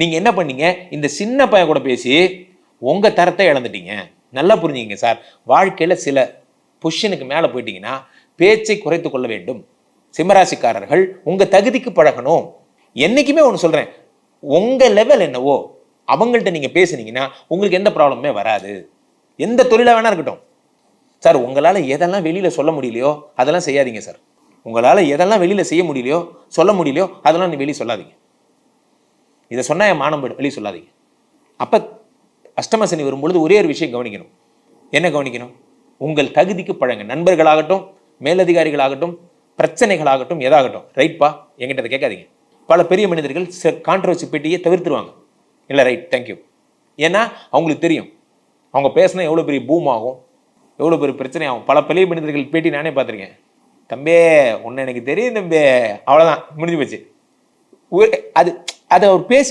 நீங்கள் என்ன பண்ணீங்க? இந்த சின்ன பையன் கூட பேசி உங்கள் தரத்தை இழந்துட்டீங்க. நல்லா புரிஞ்சுங்க சார். வாழ்க்கையில் சில பொஷனுக்கு மேலே போயிட்டீங்கன்னா பேச்சை குறைத்து கொள்ள வேண்டும். சிம்மராசிக்காரர்கள் உங்கள் தகுதிக்கு பழகணும். என்றைக்குமே ஒன்று சொல்கிறேன் உங்கள் லெவல் என்னவோ அவங்கள்ட்ட நீங்கள் பேசுனீங்கன்னா உங்களுக்கு எந்த ப்ராப்ளமே வராது. எந்த தொழிலாக வேணா இருக்கட்டும். சார் உங்களால் எதெல்லாம் வெளியில் சொல்ல முடியலையோ அதெல்லாம் செய்யாதீங்க சார். உங்களால் எதெல்லாம் வெளியில் செய்ய முடியலையோ சொல்ல முடியலையோ அதெல்லாம் நீ வெளியே சொல்லாதீங்க. இதை சொன்னா என் மானம் போயிடும். வெளியே சொல்லாதீங்க. அப்போ அஷ்டம சனி வரும்பொழுது ஒரே ஒரு விஷயம் கவனிக்கணும். என்ன கவனிக்கணும்? உங்கள் தகுதிக்கு பழங்க. நண்பர்களாகட்டும் மேலதிகாரிகளாகட்டும் பிரச்சனைகளாகட்டும் எதாகட்டும் ரைட்பா என்கிட்ட அதை கேட்காதீங்க. பல பெரிய மனிதர்கள் கான்ட்ரவர்சி பெட்டியை தவிர்த்துருவாங்க. இல்லை ரைட் தேங்க்யூ ஏன்னா அவங்களுக்கு தெரியும். அவங்க பேசினா எவ்வளோ பெரிய பூம் ஆகும். எவ்வளோ பெரிய பிரச்சனை ஆகும். பல பெரிய மனிதர்கள் பேட்டி நானே பார்த்துருக்கேன். தம்பே ஒன்று எனக்கு தெரியும் தம்பே. அவ்வளோதான் முடிஞ்சு போச்சு. அது அதை அவர் பேசி